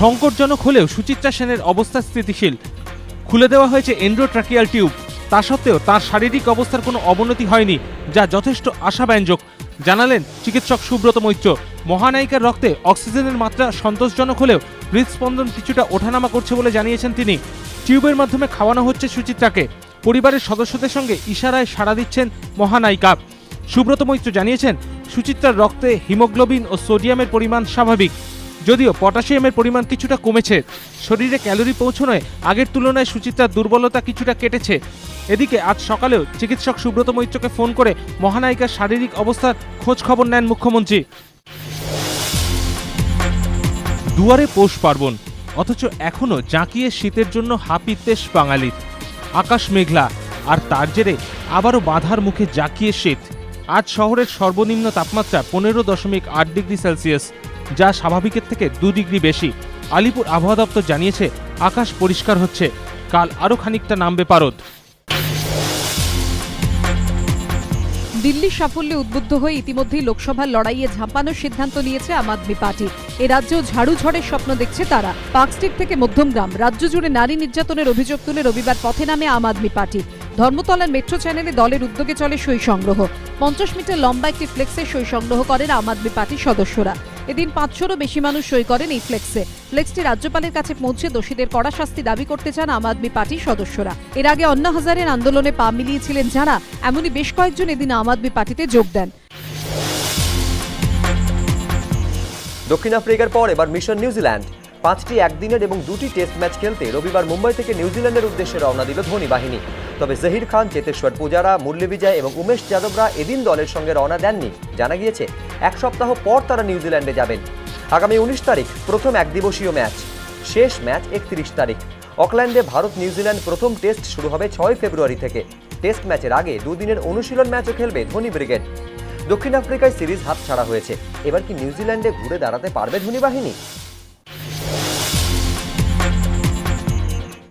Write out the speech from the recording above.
সংকটজনক হলেও সুচিত্রা সেনের অবস্থা স্থিতিশীল। খুলে দেওয়া হয়েছে এন্ড্রোট্রাকিয়াল টিউব। তা সত্ত্বেও তার শারীরিক অবস্থার কোনো অবনতি হয়নি, যা যথেষ্ট আশাব্যঞ্জক। জানালেন চিকিৎসক সুব্রত মৈত্র। মহানায়িকার রক্তে অক্সিজেনের মাত্রা সন্তোষজনক হলেও হৃদস্পন্দন কিছুটা ওঠানামা করছে বলে জানিয়েছেন তিনি। টিউবের মাধ্যমে খাওয়ানো হচ্ছে সুচিত্রাকে। পরিবারের সদস্যদের সঙ্গে ইশারায় সাড়া দিচ্ছেন মহানায়িকা। সুব্রত মৈত্র জানিয়েছেন, সুচিত্রার রক্তে হিমোগ্লোবিন ও সোডিয়ামের পরিমাণ স্বাভাবিক। যদিও পটাশিয়ামের পরিমাণ কিছুটা কমেছে। শরীরে ক্যালোরি পৌঁছনোয় আগের তুলনায় সুচিত্রার দুর্বলতা কিছুটা কেটেছে। এদিকে আজ সকালেও চিকিৎসক সুব্রত মৈত্রকে ফোন করে মহানায়িকার শারীরিক অবস্থার খোঁজ খবর নেন মুখ্যমন্ত্রী। দুয়ারে পৌষ পার্বণ, অথচ এখনও জাঁকিয়ে শীতের জন্য হাপিতেশ বাঙালির আকাশ মেঘলা, আর তার জেরে আবারও বাধার মুখে জাঁকিয়ে শীত। আজ শহরের সর্বনিম্ন তাপমাত্রা পনেরো দশমিক আট ডিগ্রি সেলসিয়াস। যা স্বাভাবিকের থেকে দু ডিগ্রি বেশি। আলিপুর আবহাওয়া দপ্তর জানিয়েছে, আকাশ পরিষ্কার হচ্ছে। কাল আরও খানিকটা নামবে পারদ। দিল্লির সাফল্যে উদ্বুদ্ধ হয়ে ইতিমধ্যেই লোকসভার লড়াইয়ে ঝাঁপানোর সিদ্ধান্ত নিয়েছে আম আদমি পার্টি। এ রাজ্যেও ঝাড়ু ঝড়ের স্বপ্ন দেখছে তারা। পার্কস্ট্রিট থেকে মধ্যমগ্রাম রাজ্য জুড়ে নারী নির্যাতনের অভিযোগ তুলে রবিবার পথে নামে আম আদমি পার্টি। ধর্মতলার মেট্রো চ্যানেলে দলের উদ্যোগে চলে সই সংগ্রহ। পঞ্চাশ মিটার লম্বা একটি ফ্লেক্সে সই সংগ্রহ করেন আম আদমি পার্টির সদস্যরা। এদিন পাঁচশোরও বেশি মানুষ সই করেন এই ফ্লেক্সে। ফ্লেক্সটি রাজ্যপালের কাছে পৌঁছে দোষীদের কড়া শাস্তি দাবি করতে চান আম আদমি পার্টির সদস্যরা। এর আগে অন্না হাজারের আন্দোলনে পা মিলিয়েছিলেন যারা, এমনই বেশ কয়েকজন এদিন আম আদমি পার্টিতে যোগ দেন। দক্ষিণ আফ্রিকার পর এবার মিশন নিউজিল্যান্ড। পাঁচটি একদিনের এবং দুটি টেস্ট ম্যাচ খেলতে রবিবার মুম্বাই থেকে নিউজিল্যান্ডের উদ্দেশ্যে রওনা দিল ধোনি বাহিনী। তবে জহির খান, চেতেশ্বর পূজারা, মুরলী বিজয় এবং উমেশ যাদবরা এদিন দলের সঙ্গে রওনা দেননি। জানা গিয়েছে, এক সপ্তাহ পর তারা নিউজিল্যান্ডে যাবেন। আগামী উনিশ তারিখ প্রথম একদিবসীয় ম্যাচ। শেষ ম্যাচ একত্রিশ তারিখ। অকল্যান্ডে ভারত নিউজিল্যান্ড প্রথম টেস্ট শুরু হবে ছয় ফেব্রুয়ারি থেকে। টেস্ট ম্যাচের আগে দুদিনের অনুশীলন ম্যাচও খেলবে ধোনি ব্রিগেড। দক্ষিণ আফ্রিকায় সিরিজ হাত ছাড়া হয়েছে। এবার কি নিউজিল্যান্ডে ঘুরে দাঁড়াতে পারবে ধোনি বাহিনী?